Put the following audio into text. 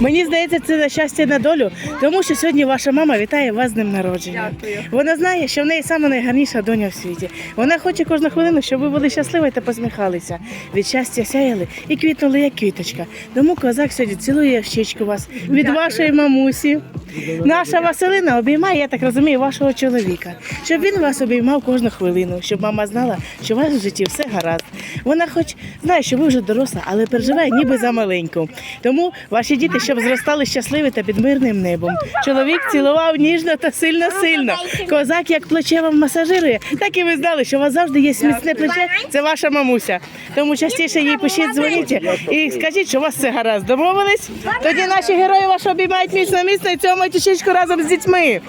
Мені здається, це на щастя на долю, тому що сьогодні ваша мама вітає вас з днем народження. Вона знає, що в неї саме найгарніша доня в світі. Вона хоче кожну хвилину, щоб ви були щасливі та посміхалися. Від щастя сяяли і квітнули, як квіточка. Тому козак сьогодні цілує щічку вас від вашої мамусі. Наша Василина обіймає, я так розумію, вашого чоловіка, щоб він вас обіймав кожну хвилину, щоб мама знала, що у вас в житті все гаразд. Вона хоч знає, що ви вже доросла, але переживає ніби за маленьку. Тому ваші діти, щоб зростали щасливі та під мирним небом. Чоловік цілував ніжно та сильно сильно. Козак як плече вам масажирує, так і ви знали, що у вас завжди є міцне плече. Це ваша мамуся. Тому частіше їй пишіть, дзвоніть і скажіть, що у вас все гаразд. Домовились? Тоді наші герої вас обіймають міцно міцно і цьому тішечку разом з дітьми.